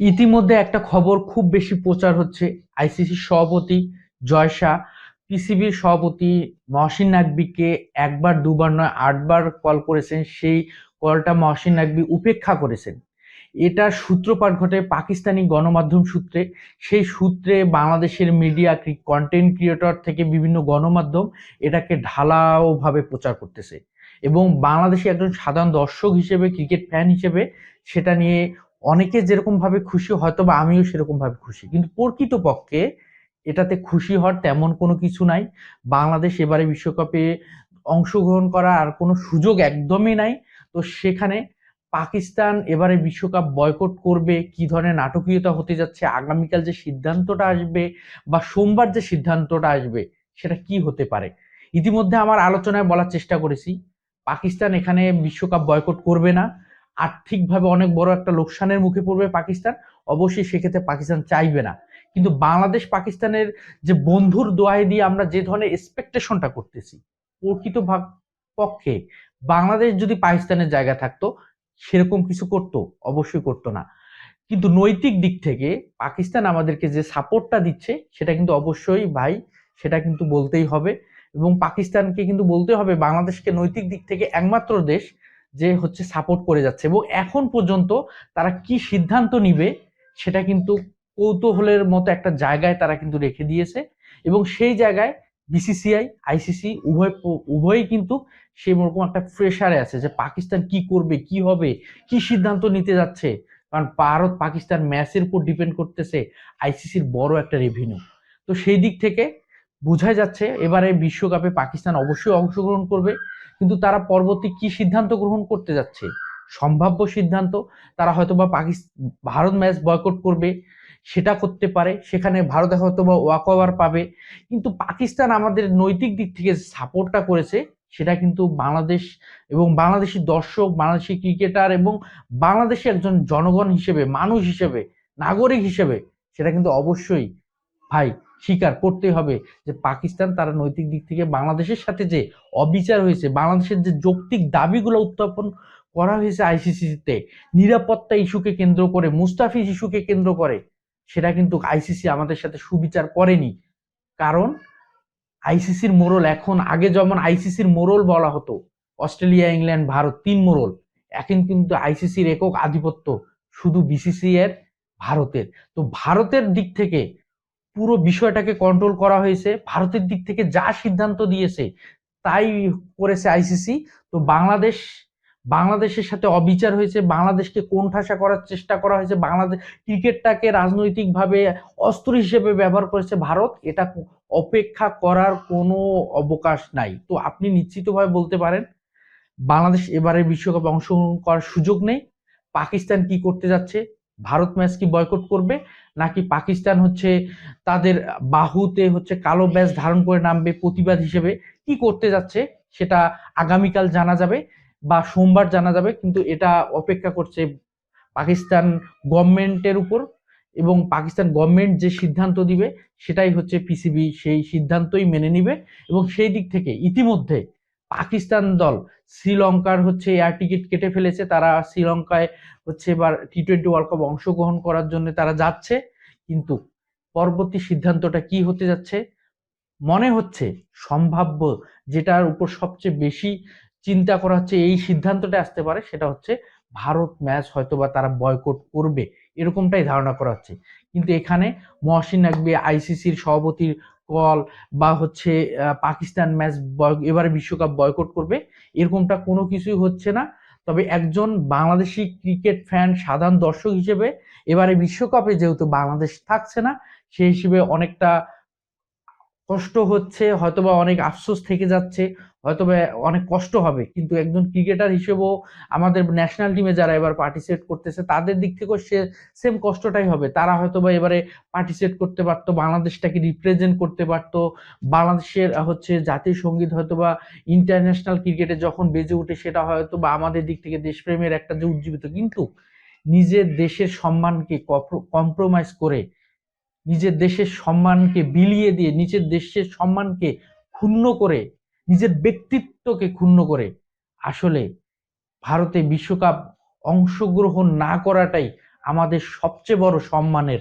ইতিমধ্যে একটা খবর খুব বেশি প্রচার হচ্ছে। আইসিসির সভাপতি জয় শাহ পিসিবির সভাপতি মহসিন নাকবিকে একবার, দুবার নয়, আটবার কল করেছেন। সেই কলটা মহসিন নাকবি উপেক্ষা করেছেন। এটার সূত্রপাত ঘটে পাকিস্তানি গণমাধ্যম সূত্রে। সেই সূত্রে বাংলাদেশের মিডিয়া কন্টেন্ট ক্রিয়েটর থেকে বিভিন্ন গণমাধ্যম এটাকে ঢালাওভাবে প্রচার করতেছে। এবং বাংলাদেশে একজন সাধারণ দর্শক হিসেবে, ক্রিকেট ফ্যান হিসেবে সেটা নিয়ে অনেকে যেরকম ভাবে খুশি হয়তো বা আমিও সেরকম ভাবে খুশি। কিন্তু প্রকৃতপক্ষে এটাতে খুশি হওয়ার তেমন কোনো কিছু নাই। বাংলাদেশ এবারে বিশ্বকাপে অংশগ্রহণ করা আর কোনো সুযোগ একদমই নাই। তো সেখানে পাকিস্তান এবারে বিশ্বকাপ বয়কট করবে, কি ধরনের নাটকীয়তা হতে যাচ্ছে, আগামীকাল যে সিদ্ধান্তটা আসবে বা সোমবার যে সিদ্ধান্তটা আসবে, সেটা কি হতে পারে? ইতিমধ্যে আমার আলোচনায় বলার চেষ্টা করেছি, পাকিস্তান এখানে বিশ্বকাপ বয়কট করবে না। আর্থিকভাবে অনেক বড় একটা লোকসানের মুখে পড়বে পাকিস্তান, অবশ্যই সেক্ষেত্রে পাকিস্তান চাইবে না। কিন্তু বাংলাদেশ পাকিস্তানের যে বন্ধুর দোয়াই দিয়ে আমরা যে ধরনের এক্সপেকটেশনটা করতেছি, প্রকৃত ভাগ পক্ষে বাংলাদেশ যদি পাকিস্তানের জায়গা থাকতো, সেরকম কিছু করতো, অবশ্যই করতো না। কিন্তু নৈতিক দিক থেকে পাকিস্তান আমাদেরকে যে সাপোর্টটা দিচ্ছে, সেটা কিন্তু অবশ্যই ভাই, সেটা কিন্তু বলতেই হবে। এবং পাকিস্তানকে কিন্তু বলতে হবে, বাংলাদেশকে নৈতিক দিক থেকে একমাত্র দেশ যে হচ্ছে সাপোর্ট করে যাচ্ছে এবং এখন পর্যন্ত তারা কি সিদ্ধান্ত নিবে সেটা কিন্তু কৌতূহলের মতো একটা জায়গায় তারা কিন্তু রেখে দিয়েছে এবং সেই জায়গায় বিসিসিআই আইসিসি উভয় উভয়ই কিন্তু সেই রকম একটা প্রেশারে আছে যে পাকিস্তান কি করবে, কি হবে, কি সিদ্ধান্ত নিতে যাচ্ছে? কারণ ভারত, পাকিস্তান ম্যাচের উপর ডিপেন্ড করতেছে আইসিসির বড় একটা রেভিনিউ তো সেই দিক থেকে বোঝাই যাচ্ছে এবারে বিশ্বকাপে পাকিস্তান অবশ্যই অংশগ্রহণ করবে কিন্তু তারা পরবর্তী কি সিদ্ধান্ত গ্রহণ করতে যাচ্ছে? সম্ভাব্য সিদ্ধান্ত, তারা হয়তো বা পাকিস্তান ভারত ম্যাচ বয়কট করবে, সেটা করতে পারে, সেখানে ভারত হয়তো বা ওয়াক ওভার পাবে। কিন্তু পাকিস্তান আমাদের নৈতিক দিক থেকে সাপোর্টটা করেছে, সেটা কিন্তু বাংলাদেশ এবং বাংলাদেশি দর্শক, বাংলাদেশি ক্রিকেটার এবং বাংলাদেশি একজন জনগণ হিসেবে, মানুষ হিসেবে, নাগরিক হিসেবে, সেটা কিন্তু অবশ্যই। ভাই স্বীকার করতে হবে যে পাকিস্তান তারা নৈতিক দিক থেকে বাংলাদেশের সাথে যে অবিচার হয়েছে, বাংলাদেশের যে যৌক্তিক দাবিগুলো উত্থাপন করা হয়েছে আইসিসিতে নিরাপত্তা ইস্যুকে কেন্দ্র করে, মুস্তাফিজ ইস্যুকে কেন্দ্র করে, সেটা কিন্তু আইসিসি আমাদের সাথে সুবিচার করেনি। কারণ আইসিসির মোরল এখন, আগে যেমন আইসিসির মোরল বলা হতো, অস্ট্রেলিয়া, ইংল্যান্ড, ভারত, তিন মোরল এখন কিন্তু আইসিসির একক আধিপত্য শুধু বিসিসি এর, ভারতের। তো ভারতের দিক থেকে পুরো বিষয়টাকে কন্ট্রোল করা হয়েছে। ভারতের দিক থেকে যা সিদ্ধান্ত দিয়েছে, তাই করেছে আইসিসি তো বাংলাদেশ, বাংলাদেশের সাথে অবিচার হয়েছে, বাংলাদেশকে কোণঠাসা করার চেষ্টা করা হয়েছে, বাংলাদেশ ক্রিকেটটাকে রাজনৈতিকভাবে অস্ত্র হিসেবে ব্যবহার করেছে ভারত। এটা অপেক্ষা করার কোনো অবকাশ নাই। তো আপনি নিশ্চিতভাবে বলতে পারেন, বাংলাদেশ এবারে বিশ্বকাপে অংশগ্রহণ করার সুযোগ নেই। পাকিস্তান কি করতে যাচ্ছে? ভারত ম্যাচ কি বয়কট করবে? নাকি পাকিস্তান হচ্ছে তাদের বাহুতে হচ্ছে কালো ব্যাচ ধারণ করে নামবে প্রতিবাদ হিসেবে? কি করতে যাচ্ছে? সেটা আগামীকাল জানা যাবে বা সোমবার জানা যাবে, কিন্তু এটা অপেক্ষা করছে পাকিস্তান গভর্নমেন্টের উপর এবং পাকিস্তান গভর্নমেন্ট যে সিদ্ধান্ত দিবে, সেটাই হচ্ছে পিসিবি সেই সিদ্ধান্তই মেনে নিবে এবং সেই দিক থেকে ইতিমধ্যে পাকিস্তান দল। শ্রীলঙ্কার হচ্ছে এয়ার টিকিট কেটে ফেলেছে। তারা শ্রীলঙ্কায় হচ্ছে এবার টি টোয়েন্টি ওয়ার্ল্ড কাপ অংশগ্রহণ করার জন্য তারা যাচ্ছে। কিন্তু পরবর্তী সিদ্ধান্তটা কি হতে যাচ্ছে? মনে হচ্ছে, সম্ভাব্য যেটার উপর সবচেয়ে বেশি চিন্তা করা হচ্ছে, এই সিদ্ধান্তটা আসতে পারে, সেটা হচ্ছে ভারত ম্যাচ হয়তো বা তারা বয়কট করবে। এরকমটাই ধারণা করা হচ্ছে। কিন্তু এখানে মহসিন নাকবি আইসিসির সভাপতির কল বা হচ্ছে পাকিস্তান ম্যাচ এবারে বিশ্বকাপ বয়কট করবে, এরকমটা কোনো কিছুই হচ্ছে না। তবে একজন বাংলাদেশি ক্রিকেট ফ্যান, সাধারণ দর্শক হিসেবে এবারে বিশ্বকাপে যেহেতু বাংলাদেশ থাকছে না, সেই হিসেবে অনেকটা কষ্ট হচ্ছে, হয়তোবা অনেক আফসোস থেকে যাচ্ছে, হয়তোবা অনেক কষ্ট হবে। কিন্তু একজন ক্রিকেটার হিসেবেও আমাদের ন্যাশনাল টিমে যারা এবার পার্টিসিপেট করতেছে, তাদের দিক থেকেও সে সেম কষ্টটাই হবে। তারা হয়তোবা এবারে পার্টিসিপেট করতে পারতো, বাংলাদেশটাকে রিপ্রেজেন্ট করতে পারতো। বাংলাদেশের হচ্ছে জাতীয় সংগীত হয়তোবা ইন্টারন্যাশনাল ক্রিকেটে যখন বেজে ওঠে, সেটা হয়তো বা আমাদের দিক থেকে দেশপ্রেমের একটা যে উজ্জীবিত। কিন্তু নিজের দেশের সম্মানকে কম্প্রোমাইজ করে নিজের দেশের সম্মানকে বিলিয়ে দিয়ে, নিজের দেশের সম্মানকে ক্ষুণ্ণ করে, নিজের ব্যক্তিত্বকে ক্ষুণ্ণ করে, আসলে ভারতে বিশ্বকাপ অংশগ্রহণ না করাটাই আমাদের সবচেয়ে বড় সম্মানের